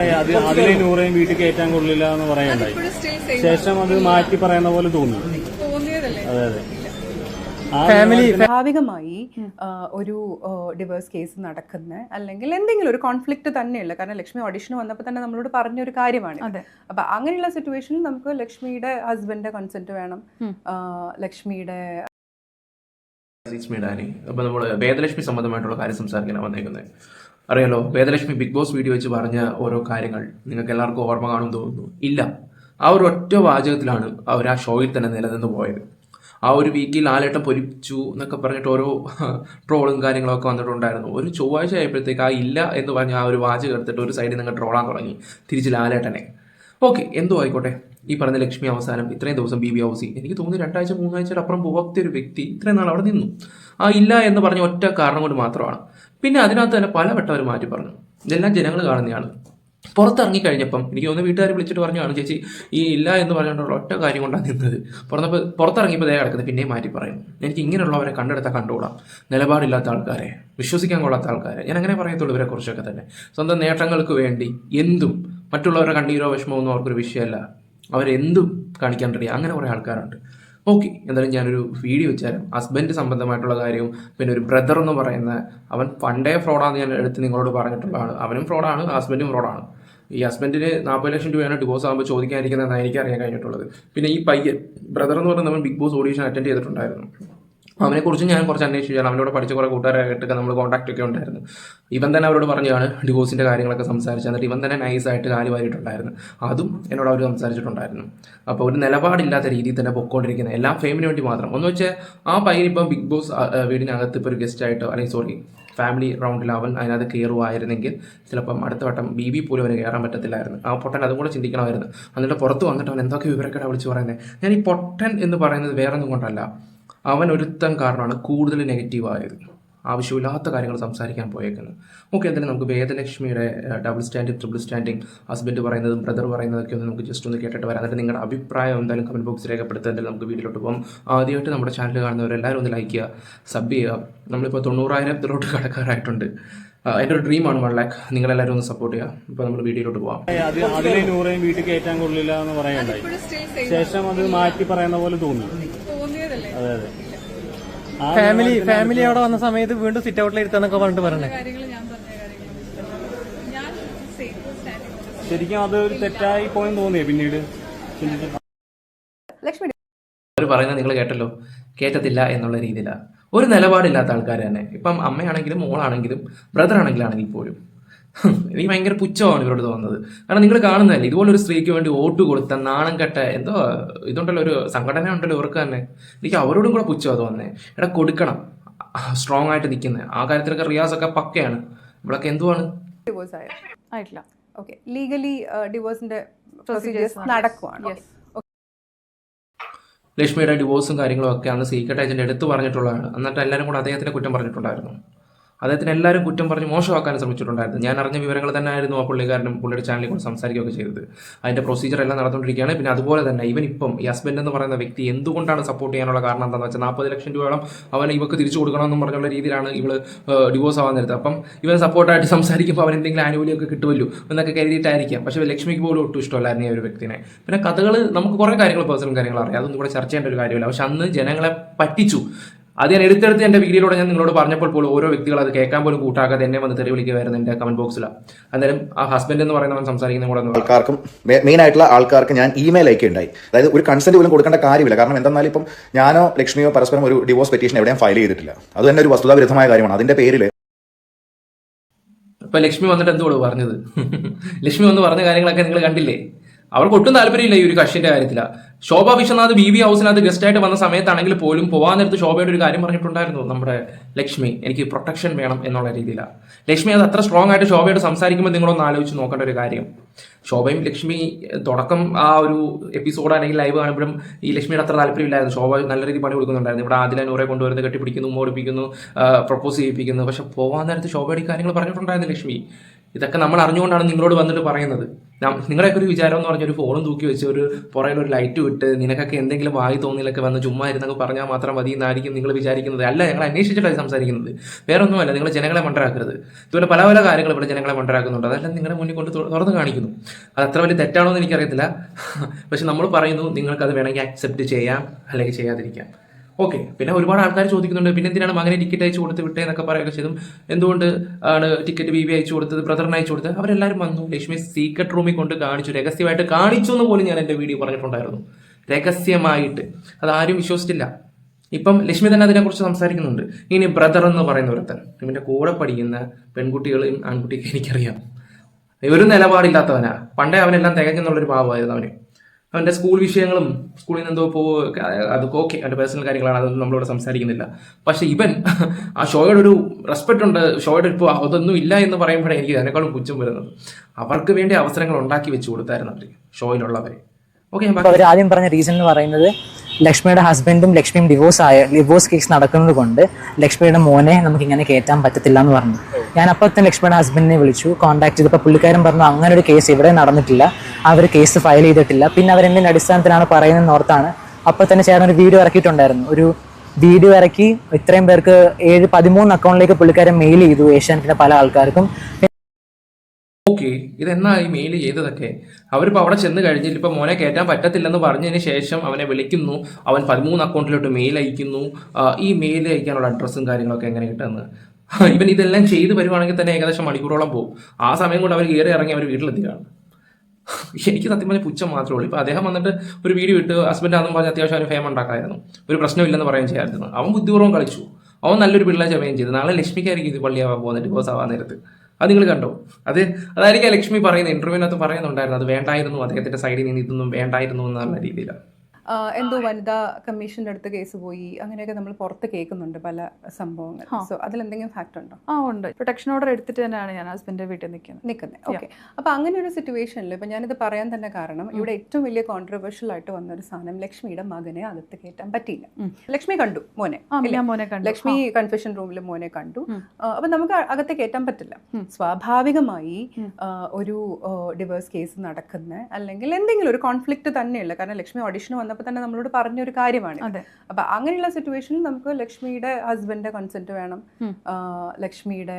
അത് അതിലെ നൂറേയും വീട്ടിൽ കയറ്റാൻ കൊള്ളില്ല എന്ന് പറയണ്ടായി ശേഷം അത് മാറ്റി പറയുന്ന പോലെ തോന്നി. തോന്നിയതല്ലേ? അതെ അതെ. ഫാമിലി സ്വാഭാവികമായി ഒരു ഡിവേഴ്സ് കേസ് നടക്കുന്ന അല്ലെങ്കിൽ എന്തെങ്കിലും ഒരു കോൺഫ്ലിക്റ്റ് തന്നെയുള്ള. കാരണം ലക്ഷ്മി ഓഡിഷൻ വന്നപ്പോൾ തന്നെ നമ്മളോട് പറഞ്ഞ ഒരു കാര്യമാണ്. അപ്പൊ അങ്ങനെയുള്ള സിറ്റുവേഷനിൽ നമുക്ക് ലക്ഷ്മിയുടെ ഹസ്ബൻഡിന്റെ കൺസെന്റ് വേണം. ലക്ഷ്മിയുടെ ലക്ഷ്മിയുടെ ഡാനി. അപ്പോൾ നമ്മൾ വേദലക്ഷ്മി സംബന്ധമായിട്ടുള്ള കാര്യം സംസാരിക്കാനാണ് വന്നേക്കുന്നത് അറിയാലോ വേദലക്ഷ്മി ബിഗ് ബോസ് വീഡിയോ വെച്ച് പറഞ്ഞ ഓരോ കാര്യങ്ങൾ നിങ്ങൾക്ക് എല്ലാവർക്കും ഓർമ്മ കാണും തോന്നുന്നു. ഇല്ല. ആ ഒരു ഒറ്റ വാചകത്തിലാണ് അവർ ആ ഷോയിൽ തന്നെ നിലനിന്ന് പോയത്. ആ ഒരു വീക്കിൽ ആലേട്ടം പൊരിച്ചു എന്നൊക്കെ പറഞ്ഞിട്ട് ഓരോ ട്രോളും കാര്യങ്ങളൊക്കെ വന്നിട്ടുണ്ടായിരുന്നു. ഒരു ചൊവ്വാഴ്ച ആയപ്പോഴത്തേക്ക് ആ ഇല്ല എന്ന് പറഞ്ഞ ആ ഒരു വാചകം എടുത്തിട്ട് ഒരു സൈഡിൽ നിങ്ങൾ ട്രോളാൻ തുടങ്ങി തിരിച്ച് ലാലേട്ടനെ. ഓക്കെ എന്തോ ആയിക്കോട്ടെ. ഈ പറഞ്ഞ ലക്ഷ്മി അവസാനം ഇത്രയും ദിവസം ബി ബി ഹൗസി എനിക്ക് തോന്നുന്നു രണ്ടാഴ്ച മൂന്നാഴ്ചയുടെ അപ്പുറം പോകാത്ത ഒരു വ്യക്തി ഇത്രയും നാൾ അവിടെ നിന്നു. ആ ഇല്ല എന്ന് പറഞ്ഞ ഒറ്റ കാരണം കൊണ്ട് മാത്രമാണ്. പിന്നെ അതിനകത്ത് തന്നെ പലവട്ടം അവർ മാറ്റി പറഞ്ഞു. ഇതെല്ലാം ജനങ്ങൾ കാണുന്നതാണ്. പുറത്തിറങ്ങി കഴിഞ്ഞപ്പം എനിക്ക് ഒന്ന് വീട്ടുകാർ വിളിച്ചിട്ട് പറഞ്ഞാണ് ചേച്ചി ഈ ഇല്ല എന്ന് പറഞ്ഞുകൊണ്ടുള്ള ഒറ്റ കാര്യം കൊണ്ടാണ് നിന്നത്. പുറത്തപ്പോൾ പുറത്തിറങ്ങിയപ്പോൾ ദേ കിടക്കുന്നത് പിന്നെയും മാറ്റി പറയും. എനിക്ക് ഇങ്ങനെയുള്ളവരെ കണ്ടെടുത്താൽ കണ്ടുകൂടാം. നിലപാടില്ലാത്ത ആൾക്കാരെ വിശ്വസിക്കാൻ കൊള്ളാത്ത ആൾക്കാരെ. ഞാൻ അങ്ങനെ പറയത്തുള്ളൂ ഇവരെ കുറിച്ചൊക്കെ തന്നെ. സ്വന്തം നേട്ടങ്ങൾക്ക് വേണ്ടി എന്തും മറ്റുള്ളവരുടെ കണ്ണീരോ വിഷമമൊന്നും അവർക്കൊരു വിഷയമല്ല. അവരെന്തും കാണിക്കാൻ റെഡി അങ്ങനെ കുറേ ആൾക്കാരുണ്ട്. ഓക്കെ എന്തായാലും ഞാനൊരു വീഡിയോ വെച്ചാലും ഹസ്ബൻഡ് സംബന്ധമായിട്ടുള്ള കാര്യവും പിന്നെ ഒരു ബ്രദർ എന്ന് പറയുന്ന അവൻ പണ്ടേ ഫ്രോഡാന്ന് ഞാൻ എടുത്ത് നിങ്ങളോട് പറഞ്ഞിട്ടുള്ളതാണ്. അവനും ഫ്രോഡാണ് ഹസ്ബൻഡും ഫ്രോഡാണ് ഈ ഹസ്ബൻഡിന് നാൽപ്പത് ലക്ഷം രൂപയാണ് ഡിവോഴ്സ് ആകുമ്പോൾ ചോദിക്കാതിരിക്കുന്നതെന്നാണ് എനിക്ക് അറിയാൻ കഴിഞ്ഞിട്ടുള്ളത്. പിന്നെ ഈ പയ്യൻ ബ്രദർ എന്ന് പറയുന്നവൻ ബിഗ് ബോസ് ഓഡീഷൻ അറ്റൻഡ് ചെയ്തിട്ടുണ്ടായിരുന്നു. അവനെ കുറിച്ച് ഞാൻ കുറച്ച് അന്വേഷിച്ചാണ് അവനോട് പഠിച്ച കുറേ കൂട്ടുകാരായിട്ടൊക്കെ നമ്മൾ കോൺടാക്ട് ഒക്കെ ഉണ്ടായിരുന്നു. ഇവൻ തന്നെ അവരോട് പറഞ്ഞാണ് ഡിവോഴ്സിന്റെ കാര്യങ്ങളൊക്കെ സംസാരിച്ച് എന്നിട്ട് ഇവൻ തന്നെ നൈസായിട്ട് കാലി വാരിയിട്ടുണ്ടായിരുന്നു. അതും എന്നോട് അവർ സംസാരിച്ചിട്ടുണ്ടായിരുന്നു. അപ്പോൾ ഒരു നിലപാടില്ലാത്ത രീതിയിൽ തന്നെ പൊക്കോണ്ടിരിക്കുന്ന എല്ലാം ഫേമിന് വേണ്ടി മാത്രം. ഒന്ന് വെച്ചാൽ ആ പയ്യൻ ഇപ്പം ബിഗ് ബോസ് വീടിനകത്ത് ഇപ്പോൾ ഒരു ഗസ്റ്റായിട്ടോ അല്ലെങ്കിൽ സോറി ഫാമിലി റൗണ്ടിൽ അവൻ അതിനകത്ത് കയറുമായിരുന്നെങ്കിൽ ചിലപ്പം അടുത്ത വട്ടം ബി ബി പോലും അവന് കയറാൻ പറ്റത്തില്ലായിരുന്നു. ആ പൊട്ടൻ അതും കൂടെ ചിന്തിക്കണമായിരുന്നു. എന്നിട്ട് പുറത്ത് വന്നിട്ട് അവൻ എന്തൊക്കെ വിവരക്കേടാണ് വിളിച്ച് പറയുന്നത് ഞാൻ ഈ പൊട്ടൻ എന്ന് പറയുന്നത് വേറെ ഒന്നും കൊണ്ടല്ല. അവൻ ഒരുത്തൻ കാരണമാണ് കൂടുതൽ നെഗറ്റീവായത് ആവശ്യമില്ലാത്ത കാര്യങ്ങൾ സംസാരിക്കാൻ പോയേക്കുന്നത്. ഓക്കെ എന്തായാലും നമുക്ക് വേദലക്ഷ്മിയുടെ double standing triple standing husband പറയുന്നതും ബ്രദർ പറയുന്നതൊക്കെ ഒന്ന് നമുക്ക് ജസ്റ്റ് ഒന്ന് കേട്ടിട്ട് വരാം. എന്നിട്ട് നിങ്ങളുടെ അഭിപ്രായം എന്തായാലും കമന്റ് ബോക്സിൽ രേഖപ്പെടുത്തുക. എന്തായാലും നമുക്ക് വീഡിയോയിലോട്ട് പോകും. ആദ്യമായിട്ട് നമ്മുടെ ചാനൽ കാണുന്നവരെല്ലാവരും ഒന്ന് ലൈക്ക് ചെയ്യുക സബ് ചെയ്യുക. നമ്മളിപ്പോൾ തൊണ്ണൂറായിരത്തിലോട്ട് കടക്കാറായിട്ടുണ്ട്. എന്റെ ഒരു ഡ്രീമാണ് വൺ ലാക്ക് നിങ്ങളെല്ലാവരും ഒന്ന് സപ്പോർട്ട് ചെയ്യുക. ഇപ്പോൾ നമ്മൾ വീഡിയോയിലോട്ട് പോകാം അത് അതിലെ നൂറേയും വീട്ടിൽ കയറ്റാൻ കൊള്ളില്ല എന്ന് സ്റ്റിൽ ശേഷം അത് മാറ്റി പറയുന്ന പോലെ തോന്നി തോന്നിയതല്ലേ അതെ അതെ ആ ഫാമിലി ഫാമിലി അവിടെ വന്ന സമയത്ത് വീണ്ടും സിറ്റ് ഔട്ടിൽ ഇരുത്താന്നൊക്കെ പറഞ്ഞിട്ട് പറഞ്ഞേ ശരിക്കും അത് ഒരു തെറ്റായി പോയെന്ന് തോന്നിയേ പിന്നീട്? ലക്ഷ്മി അവർ പറയുന്നത് നിങ്ങൾ കേട്ടല്ലോ. കേട്ടത്തില്ല എന്നുള്ള രീതിയിലാണ് ഒരു നിലപാടില്ലാത്ത ആൾക്കാർ തന്നെ. ഇപ്പം അമ്മയാണെങ്കിലും മോളാണെങ്കിലും ബ്രദർ ആണെങ്കിലാണെങ്കിൽ പോലും. എനിക്ക് ഭയങ്കര പുച്ഛമാണ് ഇവരോട് തോന്നുന്നത്. കാരണം നിങ്ങൾ കാണുന്നതല്ലേ ഇതുപോലെ ഒരു സ്ത്രീക്ക് വേണ്ടി വോട്ട് കൊടുത്ത നാണം കെട്ട എന്തോ ഇതുണ്ടല്ലോ ഒരു സംഘടന ഉണ്ടല്ലോ ഇവർക്ക് തന്നെ. എനിക്ക് അവരോടും കൂടെ പുച്ഛമാണ് തോന്നുന്നത് എടാ കൊടുക്കണം. സ്ട്രോങ് ആയിട്ട് നിൽക്കുന്നത് ആ കാര്യത്തിലൊക്കെ റിയാസ് ഒക്കെ പക്കയാണ്. ഇവിടൊക്കെ എന്തുവാണ്? ഡിവോഴ്സ് ആയോ? ആയിട്ടില്ല. ഓക്കെ ലീഗലി ഡിവോഴ്സിന്റെ പ്രൊസീജിയേഴ്സ് നടക്കുവാണ്. ലക്ഷ്മിയുടെ ഡിവോഴ്സും കാര്യങ്ങളും ഒക്കെ അന്ന് സീക്രട്ട് ഏജന്റ് എടുത്തു പറഞ്ഞിട്ടുള്ളതാണ്. എന്നിട്ട് എല്ലാവരും കൂടെ അദ്ദേഹത്തിന്റെ കുറ്റം പറഞ്ഞിട്ടുണ്ടായിരുന്നു. അദ്ദേഹത്തിന് എല്ലാവരും കുറ്റം പറഞ്ഞ് മോശമാക്കാൻ ശ്രമിച്ചിട്ടുണ്ടായിരുന്നു. ഞാൻ അറിഞ്ഞ വിവരങ്ങൾ തന്നെ ആയിരുന്നു ആ പുള്ളിക്കാരനും പുള്ളിയുടെ ചാനലിൽ കൂടെ സംസാരിക്കുകയൊക്കെ ചെയ്തത്. അതിന്റെ പ്രൊസീജിയർ എല്ലാം നടന്നുകൊണ്ടിരിക്കുകയാണ്. പിന്നെ അതുപോലെ തന്നെ ഇവൻ ഇപ്പം ഈ ഹസ്ബൻഡ് എന്ന് പറയുന്ന വ്യക്തി എന്തുകൊണ്ടാണ് സപ്പോർട്ട് ചെയ്യാനുള്ള കാരണം എന്താണെന്ന് വെച്ചാൽ നാൽപ്പത് ലക്ഷം രൂപയോളം അവൻ ഇവക്ക് തിരിച്ചു കൊടുക്കണമെന്നും പറഞ്ഞുള്ള രീതിയിലാണ് ഇവൾ ഡിവോഴ്സ് ആവാൻ നേരത്തെ. അപ്പം ഇവൻ സപ്പോർട്ടായിട്ട് സംസാരിക്കുമ്പോൾ അവൻ എന്തെങ്കിലും ആനുകൂല്യമൊക്കെ കിട്ടുമല്ലോ എന്നൊക്കെ കരുതിയിട്ടായിരിക്കാം. പക്ഷേ ലക്ഷ്മിക്ക് പോലും ഒട്ടും ഇഷ്ടമല്ലായിരുന്നു ഈ ഒരു വ്യക്തിനെ. പിന്നെ കഥകൾ നമുക്ക് കുറേ കാര്യങ്ങൾ പേഴ്സണൽ കാര്യങ്ങൾ അറിയാം. അതൊന്നും കൂടെ ചർച്ച ചെയ്യേണ്ട ഒരു കാര്യമില്ല. പക്ഷെ അന്ന് ജനങ്ങളെ പറ്റിച്ചു. അത് ഞാൻ എടുത്തെടുത്ത് എന്റെ വീഡിയോയിലൂടെ ഞാൻ നിങ്ങളോട് പറഞ്ഞപ്പോൾ പോലും ഓരോ വ്യക്തികൾ അത് കേൾക്കാൻ പോലും കൂട്ടാക്കാതെ എന്നെ വന്ന് തെറി വിളിക്കുമായിരുന്നു എന്റെ കമന്റ് ബോക്സിലാണ് അന്നേരം ആ ഹസ്ബൻഡ് എന്ന് പറയുന്നവൻ സംസാരിക്കുന്ന കൂടെ ആൾക്കാർക്കും മെയിൻ ആയിട്ടുള്ള ആൾക്കാർക്ക് ഞാൻ ഇമെയിൽ അയക്കുകയുണ്ടായി. അതായത് ഒരു കൺസെന്റ് പോലും കൊടുക്കേണ്ട കാര്യമില്ല. കാരണം എന്തെന്നാലും ഇപ്പം ഞാനോ ലക്ഷ്മിയോ പരസ്പരം ഒരു ഡിവോഴ്സ് പെറ്റീഷൻ എവിടെയും ഫയൽ ചെയ്തിട്ടില്ല. അത് തന്നെ ഒരു വസ്തുതാവിരുദ്ധമായ കാര്യമാണ്. അതിന്റെ പേരിൽ ഇപ്പൊ ലക്ഷ്മി വന്നിട്ട് എന്തുകൊള്ളു പറഞ്ഞത്? ലക്ഷ്മി വന്ന് പറഞ്ഞ കാര്യങ്ങളൊക്കെ നിങ്ങൾ കണ്ടില്ലേ? അവർക്ക് ഒട്ടും താല്പര്യമില്ല ഈ ഒരു കക്ഷിന്റെ കാര്യത്തില. ശോഭ വിശ്വനാഥ് ബി ബി ഹൗസിനകത്ത് ഗസ്റ്റ് ആയിട്ട് വന്ന സമയത്താണെങ്കിൽ പോലും പോകാൻ നേരത്ത് ശോഭയുടെ ഒരു കാര്യം പറഞ്ഞിട്ടുണ്ടായിരുന്നു. നമ്മുടെ ലക്ഷ്മി എനിക്ക് പ്രൊട്ടക്ഷൻ വേണം എന്നുള്ള രീതിയിലാണ് ലക്ഷ്മി അത് അത്ര സ്ട്രോങ് ആയിട്ട് ശോഭയോട് സംസാരിക്കുമ്പോൾ നിങ്ങളൊന്ന് ആലോചിച്ച് നോക്കേണ്ട ഒരു കാര്യം. ശോഭയും ലക്ഷ്മി തുടക്കം ആ ഒരു എപ്പിസോഡ് ആണെങ്കിൽ ലൈവ് കാണുമ്പോഴും ഈ ലക്ഷ്മിയുടെ അത്ര താല്പര്യമില്ലായിരുന്നു. ശോഭ നല്ല രീതിയിൽ പണി കൊടുക്കുന്നുണ്ടായിരുന്നു. ഇവിടെ ആദ്യം നൂറെ കൊണ്ടുവരുന്നത് കെട്ടിപ്പിടിക്കുന്നു മോടിപ്പിക്കുന്നു പ്രപ്പോസ് ചെയ്യിപ്പിക്കുന്നു. പക്ഷെ പോകാൻ നേരത്ത് ശോഭയുടെ കാര്യങ്ങൾ പറഞ്ഞിട്ടുണ്ടായിരുന്നു ലക്ഷ്മി. ഇതൊക്കെ നമ്മൾ അറിഞ്ഞുകൊണ്ടാണ് നിങ്ങളോട് വന്നിട്ട് പറയുന്നത്. നിങ്ങളുടെയൊക്കെ ഒരു വിചാരം എന്ന് പറഞ്ഞ ഒരു ഫോണും തൂക്കി വെച്ച് ഒരു പുറകിൽ ഒരു ലൈറ്റ് വിട്ട് നിനക്കൊക്കെ എന്തെങ്കിലും വായി തോന്നിയിലൊക്കെ വന്ന് ചുമ്മാ ഇരുന്നൊക്കെ പറഞ്ഞാൽ മാത്രം മതി എന്നായിരിക്കും നിങ്ങൾ വിചാരിക്കുന്നത്. അല്ല ഞങ്ങൾ അന്വേഷിച്ചിട്ടാണ് സംസാരിക്കുന്നത്. വേറെ ഒന്നുമല്ല നിങ്ങൾ ജനങ്ങളെ മണ്ടരാക്കരുത്. ഇതുപോലെ പല പല കാര്യങ്ങൾ ഇവിടെ ജനങ്ങളെ മണ്ടരാക്കുന്നുണ്ട്. അതെല്ലാം നിങ്ങളുടെ മുന്നിൽ കൊണ്ട് തുറന്നു കാണിക്കുന്നു. അത് അത്ര വലിയ തെറ്റാണോ എന്ന് എനിക്കറിയത്തില്ല. പക്ഷെ നമ്മൾ പറയുന്നു നിങ്ങൾക്കത് വേണമെങ്കിൽ അക്സെപ്റ്റ് ചെയ്യാം അല്ലെങ്കിൽ ചെയ്യാതിരിക്കാം. ഓക്കെ പിന്നെ ഒരുപാട് ആൾക്കാർ ചോദിക്കുന്നുണ്ട് പിന്നെ എന്തിനാണ് മകനെ ടിക്കറ്റ് അയച്ചു കൊടുത്ത് വിട്ടേ? എന്നൊക്കെ പറയുകയൊക്കെ ചെയ്തും. എന്തുകൊണ്ട് ആണ് ടിക്കറ്റ് ബി ബി അയച്ചു കൊടുത്തത് ബ്രദറിന് അയച്ചു കൊടുത്തത്? അവരെല്ലാവരും വന്നു. ലക്ഷ്മി സീക്രട്ട് റൂമിൽ കൊണ്ട് കാണിച്ചു രഹസ്യമായിട്ട് കാണിച്ചു എന്ന് പോലും ഞാൻ എന്റെ വീഡിയോ പറഞ്ഞിട്ടുണ്ടായിരുന്നു. രഹസ്യമായിട്ട്. അത് ആരും വിശ്വസിച്ചില്ല. ഇപ്പം ലക്ഷ്മി തന്നെ അതിനെക്കുറിച്ച് സംസാരിക്കുന്നുണ്ട്. ഇനി ബ്രദർ എന്ന് പറയുന്ന ഒരുത്തൻ. ഇവന്റെ കൂടെ പഠിക്കുന്ന പെൺകുട്ടികളെയും ആൺകുട്ടിയൊക്കെ എനിക്കറിയാം. ഒരു നിലപാടില്ലാത്തവനാ. പണ്ടേ അവനെല്ലാം തികഞ്ഞെന്നുള്ളൊരു ഭാവമായിരുന്നു അവന്. അവന്റെ സ്കൂൾ വിഷയങ്ങളും സ്കൂളിൽ നിന്ന് എന്തോ പോ അതൊക്കെ ഓക്കെ അവന്റെ പേഴ്സണൽ കാര്യങ്ങളാണ്. അതൊന്നും നമ്മളിവിടെ സംസാരിക്കുന്നില്ല. പക്ഷെ ഇവൻ ആ ഷോയുടെ ഒരു റെസ്പെക്ട് ഉണ്ട്. ഷോയുടെ ഇപ്പോൾ അതൊന്നും ഇല്ല എന്ന് പറയുമ്പോഴേ എനിക്ക് അതിനേക്കാളും പുച്ഛം വരുന്നത്. അവർക്ക് വേണ്ടി അവസരങ്ങൾ ഉണ്ടാക്കി വെച്ച് കൊടുത്തായിരുന്നു അവർ ഷോയിലുള്ളവരെ. ഓക്കെ ആദ്യം പറഞ്ഞ റീസൺ എന്ന് പറയുന്നത് ലക്ഷ്മിയുടെ ഹസ്ബൻഡും ലക്ഷ്മിയും ഡിവോഴ്സ് ആയ ഡിവോഴ്സ് കേസ് നടക്കുന്നത് കൊണ്ട് ലക്ഷ്മിയുടെ മോനെ നമുക്ക് ഇങ്ങനെ കയറ്റാൻ പറ്റത്തില്ല എന്ന് പറഞ്ഞു. ഞാൻ അപ്പോൾ തന്നെ ലക്ഷ്മിയുടെ ഹസ്ബൻഡിനെ വിളിച്ചു കോൺടാക്ട് ചെയ്തപ്പോൾ പുള്ളിക്കാരൻ പറഞ്ഞു അങ്ങനെ ഒരു കേസ് ഇവിടെ നടന്നിട്ടില്ല. അവർ കേസ് ഫയൽ ചെയ്തിട്ടില്ല. പിന്നെ അവരെന്തിന്റെ അടിസ്ഥാനത്തിലാണ് പറയുന്നതെന്ന് ഓർത്താണ് അപ്പോൾ തന്നെ ചേട്ടൻ ഒരു വീഡിയോ ഇറക്കിയിട്ടുണ്ടായിരുന്നു. ഒരു വീഡിയോ ഇറക്കി ഇത്രയും പേർക്ക് ഏഴ് പതിമൂന്ന് അക്കൗണ്ടിലേക്ക് പുള്ളിക്കാരൻ മെയിൽ ചെയ്തു. ഏഷ്യാനെറ്റിന്റെ പല ആൾക്കാർക്കും. ഓക്കെ ഇതെന്നാ ഈ മെയിൽ ചെയ്തതൊക്കെ? അവരിപ്പോൾ അവിടെ ചെന്ന് കഴിഞ്ഞിട്ട് ഇപ്പോൾ മോനെ കയറ്റാൻ പറ്റത്തില്ലെന്ന് പറഞ്ഞതിന് ശേഷം അവനെ വിളിക്കുന്നു. അവൻ പതിമൂന്ന് അക്കൗണ്ടിലോട്ട് മെയിൽ അയക്കുന്നു. ഈ മെയിൽ അയക്കാനുള്ള അഡ്രസ്സും കാര്യങ്ങളൊക്കെ എങ്ങനെ കിട്ടുന്നത് ഇവൻ ഇതെല്ലാം ചെയ്ത് വരുവാണെങ്കിൽ തന്നെ ഏകദേശം മണിക്കൂറോളം പോകും ആ സമയം കൊണ്ട് അവർ കയറി ഇറങ്ങി അവർ വീട്ടിലെത്തിയാണ് എനിക്ക് സത്യം പറഞ്ഞാൽ പുച്ഛം മാത്രമേ ഉള്ളൂ. ഇപ്പോൾ അദ്ദേഹം വന്നിട്ട് ഒരു വീഡിയോ ഇട്ട് ഹസ്ബൻഡ് ആണെന്ന് പറഞ്ഞ് അത്യാവശ്യം അവന് ഫേം ഉണ്ടാക്കായിരുന്നു. ഒരു പ്രശ്നമില്ലെന്ന് പറയുകയും ചെയ്യാമായിരുന്നു. അവൻ ബുദ്ധിപൂർവം കളിച്ചു. അവൻ നല്ലൊരു പിള്ളേർ ചമയം ചെയ്തു. നാളെ ലക്ഷ്മിക്കായിരിക്കും ഇത് പള്ളിയാവാൻ പോകുന്നത്. ഡിവോഴ്സ് ആവാൻ നേരത്ത്. അത് നിങ്ങൾ കണ്ടോ? അത് അതായിരിക്കും ലക്ഷ്മി പറയുന്നത് ഇന്റർവ്യൂവിനകത്ത് പറയുന്നുണ്ടായിരുന്നു. അത് വേണ്ടായിരുന്നു അദ്ദേഹത്തിന്റെ സൈഡിൽ നിന്ന് ഇതൊന്നും വേണ്ടായിരുന്നു എന്നുള്ള രീതിയിലാണ്. എന്തോ വനിതാ കമ്മീഷന്റെ അടുത്ത് കേസ് പോയി. അങ്ങനെയൊക്കെ നമ്മൾ പുറത്ത് കേൾക്കുന്നുണ്ട് പല സംഭവങ്ങൾ. സോ അതിലെന്തെങ്കിലും ഫാക്ട് ഉണ്ടോ? ആ ഉണ്ട്. പ്രൊട്ടക്ഷൻ ഓർഡർ എടുത്തിട്ട് തന്നെയാണ് ഞാൻ ഹസ്ബൻഡിന്റെ വീട്ടിൽ നിൽക്കുന്നത്. നിൽക്കുന്നത്. ഓക്കെ അപ്പൊ അങ്ങനെ ഒരു സിറ്റുവേഷനിൽ ഇപ്പൊ ഞാനിത് പറയാൻ തന്നെ കാരണം ഇവിടെ ഏറ്റവും വലിയ കോൺട്രവേഴ്ഷ്യൽ ആയിട്ട് വന്ന ഒരു സാധനം ലക്ഷ്മിയുടെ മകനെ അകത്ത് കയറ്റാൻ പറ്റിയില്ല. ലക്ഷ്മി കണ്ടു മോനെ മോനെ കണ്ടു. ലക്ഷ്മി കൺഫെഷൻ റൂമിൽ മോനെ കണ്ടു. അപ്പൊ നമുക്ക് അകത്ത് കയറ്റാൻ പറ്റില്ല. സ്വാഭാവികമായി ഒരു ഡിവേഴ്സ് കേസ് നടക്കുന്ന അല്ലെങ്കിൽ എന്തെങ്കിലും ഒരു കോൺഫ്ലിക്റ്റ് തന്നെയുള്ള. കാരണം ലക്ഷ്മി ഓഡിഷന് വന്നപ്പോൾ തന്നെ നമ്മളോട് പറഞ്ഞ ഒരു കാര്യമാണ്. അപ്പൊ അങ്ങനെയുള്ള സിറ്റുവേഷനിൽ നമുക്ക് ലക്ഷ്മിയുടെ ഹസ്ബൻഡിന്റെ കൺസെന്റ് വേണം. ലക്ഷ്മിയുടെ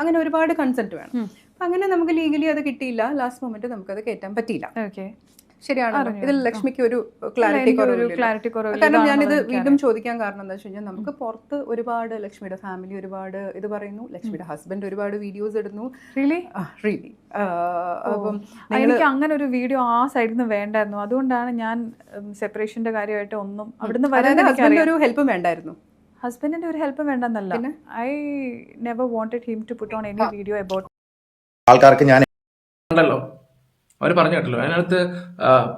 അങ്ങനെ ഒരുപാട് കൺസെന്റ് വേണം. അങ്ങനെ നമുക്ക് ലീഗലി അത് കിട്ടിയില്ല. ലാസ്റ്റ് മൊമെന്റ് നമുക്കത് കയറ്റാൻ പറ്റിയില്ല. ശരിയാണോ. ഇതിൽ ലക്ഷ്മിക്ക് ഒരു ക്ലാരിറ്റി കുറവ് ഒരു കുറവ് clarity കാരണം ഞാനിത് വീണ്ടും ചോദിക്കാൻ കാരണം എന്താ വെച്ച് കഴിഞ്ഞാൽ നമുക്ക് പുറത്ത് ഒരുപാട് ലക്ഷ്മിയുടെ ഫാമിലി ഒരുപാട് ഇത് പറയുന്നു. ലക്ഷ്മിയുടെ ഹസ്ബൻഡ് ഒരുപാട് വീഡിയോസ് ഇടുന്നു. റിയലി റിയലി അപ്പം എനിക്ക് അങ്ങനെ ഒരു വീഡിയോ ആ സൈഡിൽ നിന്ന് വേണ്ടായിരുന്നു. അതുകൊണ്ടാണ് ഞാൻ സെപ്പറേഷന്റെ കാര്യമായിട്ട് ഒന്നും അവിടുന്ന് ഹസ്ബൻഡ് ഒരു ഹെൽപ്പും വേണ്ടായിരുന്നു. ഹസ്ബൻഡിന്റെ ഒരു help വേണ്ടെന്നല്ല. I never wanted him to put on any video about ആൾക്കാർക്ക് ഞാൻ ഉണ്ടല്ലോ. അവർ പറഞ്ഞു കേട്ടല്ലോ. അതിനകത്ത്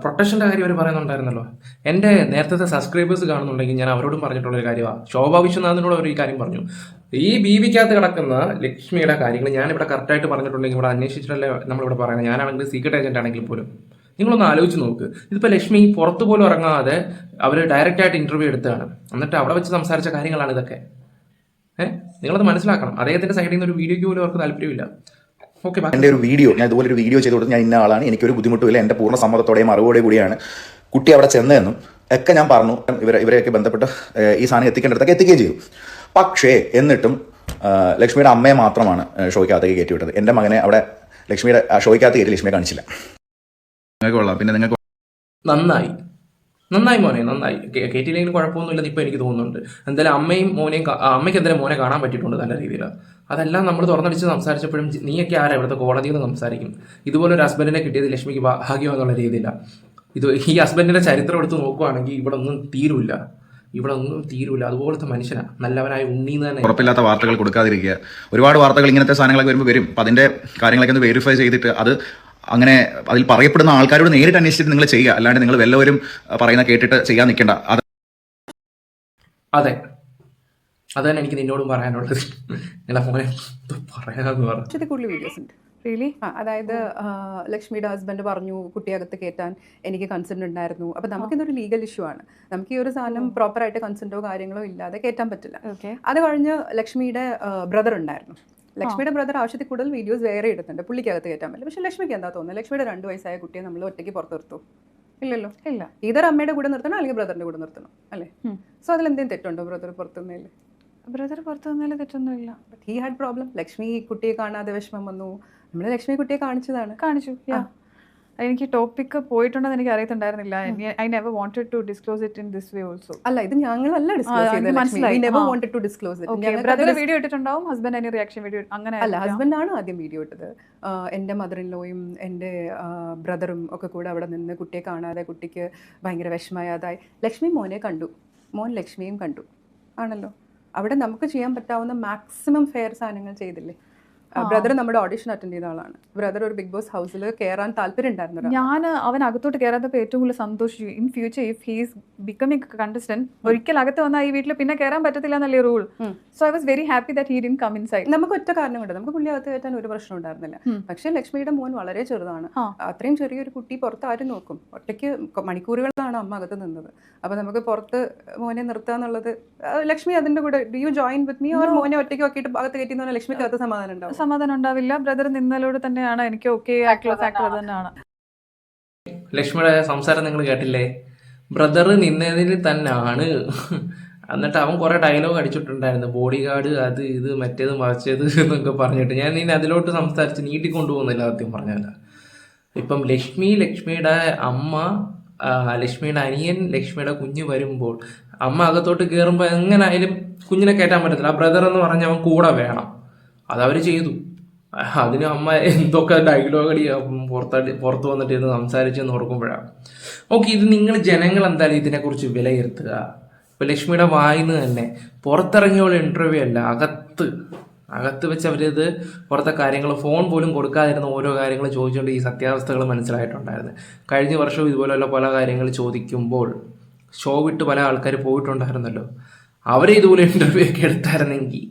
പ്രൊട്ടക്ഷന്റെ കാര്യം അവർ പറയുന്നുണ്ടായിരുന്നല്ലോ. എന്റെ നേരത്തെ സബ്സ്ക്രൈബേഴ്സ് കാണുന്നുണ്ടെങ്കിൽ ഞാൻ അവരോടും പറഞ്ഞിട്ടുള്ള ഒരു കാര്യമാണ് ശോഭാ വിശ്വനാഥിനോട് അവർ ഈ കാര്യം പറഞ്ഞു. ഈ ബീവിക്കകത്ത് കിടക്കുന്ന ലക്ഷ്മിയുടെ കാര്യങ്ങൾ ഞാനിവിടെ കറക്റ്റായിട്ട് പറഞ്ഞിട്ടുണ്ടെങ്കിൽ ഇവിടെ അന്വേഷിച്ചിട്ടല്ലേ നമ്മളിവിടെ പറയുന്നത്. ഞാനാണെങ്കിൽ സീക്രട്ട് ഏജന്റ് ആണെങ്കിൽ പോലും. നിങ്ങളൊന്ന് ആലോചിച്ച് നോക്ക്. ഇതിപ്പോൾ ലക്ഷ്മി പുറത്തു പോലും ഇറങ്ങാതെ അവർ ഡയറക്റ്റായിട്ട് ഇന്റർവ്യൂ എടുത്തതാണ്. എന്നിട്ട് അവിടെ വെച്ച് സംസാരിച്ച കാര്യങ്ങളാണ് ഇതൊക്കെ. ഏഹ് നിങ്ങളത് മനസ്സിലാക്കണം. അദ്ദേഹത്തിന്റെ സൈഡിൽ നിന്ന് ഒരു വീഡിയോയ്ക്ക് പോലും അവർക്ക് താല്പര്യമില്ല. എന്റെ ഒരു വീഡിയോ ഞാൻ ഇതുപോലെ ഒരു വീഡിയോ ചെയ്ത് കൊടുത്ത് ഞാൻ ഇന്ന ആളാണ് എനിക്കൊരു ബുദ്ധിമുട്ടുമില്ല എന്റെ പൂർണ സമ്മതത്തോടെയും അറിവോടെ കൂടിയാണ് കുട്ടി അവിടെ ചെന്നതെന്നും ഒക്കെ ഞാൻ പറഞ്ഞു. ഇവരെ ഇവരെയൊക്കെ ബന്ധപ്പെട്ട് ഈ സാധനം എത്തിക്കേണ്ടടുത്തൊക്കെ എത്തിക്കുകയും ചെയ്തു. പക്ഷേ എന്നിട്ടും ലക്ഷ്മിയുടെ അമ്മയെ മാത്രമാണ് ഷോയ്ക്കകത്തേക്ക് കയറ്റി വിട്ടത് എന്റെ മകനെ അവിടെ ലക്ഷ്മിയുടെ ആ ഷോയ്ക്കകത്ത് കയറ്റി ലക്ഷ്മിയെ കാണിച്ചില്ല. നിങ്ങൾക്ക് കൊള്ളാം. പിന്നെ നിങ്ങൾക്ക് നന്നായി. നന്നായി മോനെ നന്നായി. കയറ്റിയില്ലെങ്കിലും കുഴപ്പമൊന്നുമില്ലെന്ന് ഇപ്പം എനിക്ക് തോന്നുന്നുണ്ട്. എന്തായാലും അമ്മയും മോനെയും കാ- അമ്മയ്ക്ക് എന്തായാലും മോനെ കാണാൻ പറ്റിയിട്ടുണ്ട് നല്ല രീതിയിൽ അതെല്ലാം നമ്മൾ തുറന്നടിച്ച് സംസാരിച്ചപ്പോഴും നീയൊക്കെ ആരാ? ഇവിടുത്തെ കോടതിയിൽ നിന്ന് സംസാരിക്കും. ഇതുപോലെ ഒരു ഹസ്ബൻഡിനെ കിട്ടിയത് ലക്ഷ്മിക്ക് ഭാഗ്യം എന്നുള്ള രീതിയിലാണ് ഇത് ഈ ഹസ്ബൻഡിന്റെ ചരിത്രം എടുത്ത് നോക്കുവാണെങ്കിൽ ഇവിടെ ഒന്നും തീരൂല ഇവിടെ ഒന്നും തീരൂല അതുപോലത്തെ മനുഷ്യനാ. നല്ലവനായ ഉണ്ണീന്ന് തന്നെ. ഉറപ്പില്ലാത്ത വാർത്തകൾ കൊടുക്കാതിരിക്കുക. ഒരുപാട് വാർത്തകൾ ഇങ്ങനത്തെ സാധനങ്ങളൊക്കെ വരുമ്പോൾ വരും. അപ്പം അതിന്റെ കാര്യങ്ങളൊക്കെ ഒന്ന് വെരിഫൈ ചെയ്തിട്ട് അത് അങ്ങനെ അതിൽ പറയപ്പെടുന്ന ആൾക്കാരോട് നേരിട്ട് അന്വേഷിച്ചിട്ട് നിങ്ങൾ ചെയ്യുക. അല്ലാണ്ട് നിങ്ങൾ വല്ലവരും പറയുന്ന കേട്ടിട്ട് ചെയ്യാൻ നിൽക്കേണ്ട അത്. അതെ അത് തന്നെ എനിക്ക് നിന്നോടും പറയാനുള്ളത്. നിങ്ങളെ മോനെ പറയാന്ന് പറഞ്ഞു കൂടുതൽ വീഡിയോസ് ഉണ്ട്. റിയലി ആ, അതായത് ലക്ഷ്മിയുടെ ഹസ്ബൻഡ് പറഞ്ഞു കുട്ടിയകത്ത് കയറ്റാൻ എനിക്ക് കൺസെന്റ് ഉണ്ടായിരുന്നു. അപ്പൊ നമുക്കിതൊരു ലീഗൽ ഇഷ്യൂ ആണ്. നമുക്ക് ഈ ഒരു സാധനം പ്രോപ്പർ ആയിട്ട് കൺസെന്റോ കാര്യങ്ങളോ ഇല്ലാതെ കയറ്റാൻ പറ്റില്ല. അത് കഴിഞ്ഞ് ലക്ഷ്മിയുടെ ബ്രദർ ഉണ്ടായിരുന്നു. ലക്ഷ്മിയുടെ ബ്രദർ ആവശ്യത്തിൽ കൂടുതൽ വീഡിയോസ് വേറെ ഇടുന്നുണ്ട്. പുള്ളിക്കകത്ത് കയറ്റാൻ പറ്റില്ല. പക്ഷെ ലക്ഷ്മിക്ക് എന്താ തോന്നുന്നത്? ലക്ഷ്മിയുടെ രണ്ട് വയസ്സായ കുട്ടിയെ നമ്മൾ ഒറ്റയ്ക്ക് പുറത്തു നിർത്തും? ഇല്ലല്ലോ. ഇല്ല. ഇതർ അമ്മയുടെ കൂടെ നിർത്തണോ? അല്ലെങ്കിൽ ബ്രദറിന്റെ കൂടെ നിർത്തണോ? അല്ലേ? സോ അതിൽ എന്തെങ്കിലും തെറ്റുണ്ടോ ബ്രദർ പുറത്തുനിന്നതിൽ ബ്രദർ പുറത്തു വന്നാലും തെറ്റൊന്നുമില്ല. But he had problem Lakshmi കുട്ടിയെ കാണാതെ വിഷമം വന്നു. നമ്മൾ ലക്ഷ്മി കുട്ടിയെ കാണിച്ചതാണ്. കാണിച്ചു. എനിക്ക് ടോപ്പിക്ക് പോയിട്ടുണ്ടെന്ന് എനിക്ക് അറിയത്തുണ്ടായിരുന്നില്ല. I never wanted to disclose it in this way also അല്ല ഇത് ഞങ്ങളല്ല ഡിസ്ക്ലോസ് എനിക്ക് മനസ്സിലായി. Never ah. Wanted to disclose brother video ഇട്ടിട്ടുണ്ടാവും. Husband അതിന് റിയാക്ഷൻ വീഡിയോ അങ്ങനെ അല്ല ഹസ്ബൻഡാണ് ആദ്യം വീഡിയോ ഇട്ടത്. എന്റെ മദർ ഇൻ ലോയും എന്റെ ബ്രദറും ഒക്കെ കൂടെ അവിടെ നിന്ന് കുട്ടിയെ കാണാതെ കുട്ടിക്ക് ഭയങ്കര വിഷമയാതായി ലക്ഷ്മി മോനെ കണ്ടു. മോൻ ലക്ഷ്മിയും കണ്ടു. ആണല്ലോ? അവിടെ നമുക്ക് ചെയ്യാൻ പറ്റാവുന്ന മാക്സിമം ഫെയർ സാധനങ്ങൾ ചെയ്തില്ലേ? ബ്രദർ നമ്മുടെ ഓഡിഷൻ അറ്റൻഡ് ചെയ്ത ആളാണ്. ബ്രദർ ഒരു ബിഗ് ബോസ് ഹൗസിൽ കയറാൻ താല്പര്യം ഉണ്ടായിരുന്നു ഞാൻ അവൻ അകത്തോട്ട് കയറാത്തപ്പോൾ ഏറ്റവും കൂടുതൽ സന്തോഷിച്ചു. In future if he's becoming contestant ഒരിക്കൽ അകത്ത് വന്നാൽ ഈ വീട്ടിൽ പിന്നെ കയറാൻ പറ്റത്തില്ല എന്നല്ലേ rule so I was very happy that he didn't come inside നമുക്ക് ഒറ്റ കാരണം കൊണ്ട് നമുക്ക് പുള്ളി അകത്ത് കയറ്റാൻ ഒരു പ്രശ്നം ഉണ്ടായിരുന്നില്ല. പക്ഷേ ലക്ഷ്മിയുടെ മോൻ വളരെ ചെറുതാണ്. അത്രയും ചെറിയൊരു കുട്ടി പുറത്ത് ആരും നോക്കും. ഒറ്റയ്ക്ക് മണിക്കൂറുകളാണ് അമ്മ അകത്ത് നിന്നത്. അപ്പൊ നമുക്ക് പുറത്ത് മോനെ നിർത്തുക എന്നുള്ളത് ലക്ഷ്മി അതിന്റെ കൂടെ do you join with me or മോനെ ഒറ്റയ്ക്ക് നോക്കിയിട്ട് അകത്ത് കയറ്റി എന്ന് പറഞ്ഞാൽ ലക്ഷ്മിക്ക് അകത്ത് സമാധാനം ഉണ്ടാവും. സമാധാനം ഉണ്ടാവില്ല. ബ്രദർ നിന്നലോട് തന്നെയാണ് എനിക്ക് ഓക്കെ ആയിട്ടുള്ള ഫാക്ടർ തന്നെയാണ്. ലക്ഷ്മിയുടെ സംസാരം നിങ്ങൾ കേട്ടില്ലേ? ബ്രദർ നിന്നതിൽ തന്നെയാണ്. എന്നിട്ട് അവൻ കുറെ ഡയലോഗ് അടിച്ചിട്ടുണ്ടായിരുന്നു. ബോഡി ഗാർഡ് അത് ഇത് മറ്റേത് മറിച്ചത് എന്നൊക്കെ പറഞ്ഞിട്ട്. ഞാൻ ഇനി അതിലോട്ട് സംസാരിച്ച് നീട്ടിക്കൊണ്ടുപോകുന്നില്ല സത്യം പറഞ്ഞല്ല ഇപ്പം ലക്ഷ്മി ലക്ഷ്മിയുടെ അമ്മ ലക്ഷ്മിയുടെ അനിയൻ ലക്ഷ്മിയുടെ കുഞ്ഞ് വരുമ്പോൾ അമ്മ അകത്തോട്ട് കയറുമ്പോൾ എങ്ങനെ ആയാലും കുഞ്ഞിനെ കയറ്റാൻ പറ്റത്തില്ല. ആ ബ്രദർ എന്ന് പറഞ്ഞ അവൻ കൂടെ വേണം. അതവർ ചെയ്തു. അതിന് അമ്മ എന്തൊക്കെ ഡയലോഗ് അടി പുറത്തടി പുറത്ത് വന്നിട്ട് ഇരുന്ന് സംസാരിച്ചെന്ന് ഓർക്കുമ്പോഴാണ് ഓക്കെ ഇത് നിങ്ങൾ ജനങ്ങൾ എന്തായാലും ഇതിനെക്കുറിച്ച് വിലയിരുത്തുക. ഇപ്പൊ ലക്ഷ്മിയുടെ വായിന്ന് തന്നെ പുറത്തിറങ്ങിയുള്ള ഇന്റർവ്യൂ അല്ല അകത്ത്. അകത്ത് വെച്ച് അവരിത് പുറത്തെ കാര്യങ്ങൾ ഫോൺ പോലും കൊടുക്കാതിരുന്ന ഓരോ കാര്യങ്ങൾ ചോദിച്ചുകൊണ്ട് ഈ സത്യാവസ്ഥകൾ മനസ്സിലായിട്ടുണ്ടായിരുന്നു. കഴിഞ്ഞ വർഷവും ഇതുപോലെയുള്ള പല കാര്യങ്ങൾ ചോദിക്കുമ്പോൾ ഷോ വിട്ട് പല ആൾക്കാർ പോയിട്ടുണ്ടായിരുന്നല്ലോ. അവരെ ഇതുപോലെ ഇന്റർവ്യൂ ഒക്കെ എടുത്തായിരുന്നെങ്കിൽ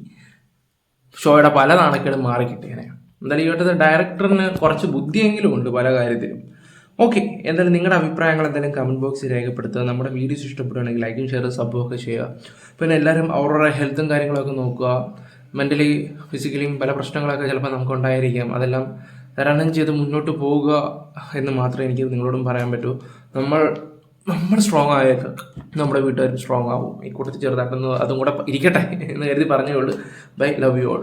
ഷോയുടെ പല നാണക്കേടും മാറി കിട്ടിയേനെ. എന്തായാലും ഈ വട്ടത്തെ ഡയറക്ടറിന് കുറച്ച് ബുദ്ധിയെങ്കിലും ഉണ്ട് പല കാര്യത്തിലും. ഓക്കെ എന്തായാലും നിങ്ങളുടെ അഭിപ്രായങ്ങൾ എന്തായാലും കമന്റ് ബോക്സിൽ രേഖപ്പെടുത്തുക. നമ്മുടെ വീഡിയോസ് ഇഷ്ടപ്പെടുകയാണെങ്കിൽ ലൈക്കും ഷെയർ സബ്ബും ഒക്കെ ചെയ്യുക. പിന്നെ എല്ലാവരും അവരുടെ ഹെൽത്തും കാര്യങ്ങളൊക്കെ നോക്കുക. മെന്റലി ഫിസിക്കലിയും പല പ്രശ്നങ്ങളൊക്കെ ചിലപ്പോൾ നമുക്ക് ഉണ്ടായിരിക്കാം. അതെല്ലാം തരണം ചെയ്ത് മുന്നോട്ട് പോവുക എന്ന് മാത്രമേ എനിക്ക് നിങ്ങളോടും പറയാൻ പറ്റൂ. നമ്മൾ നമ്മൾ സ്ട്രോങ് ആയേക്ക് നമ്മുടെ വീട്ടുകാരും സ്ട്രോങ് ആവും. ഈ കൂട്ടത്തിൽ ചെറുതായിട്ടൊന്ന് അതും കൂടെ ഇരിക്കട്ടെ എന്ന് കരുതി പറഞ്ഞേ ഉള്ളൂ. Bye love you all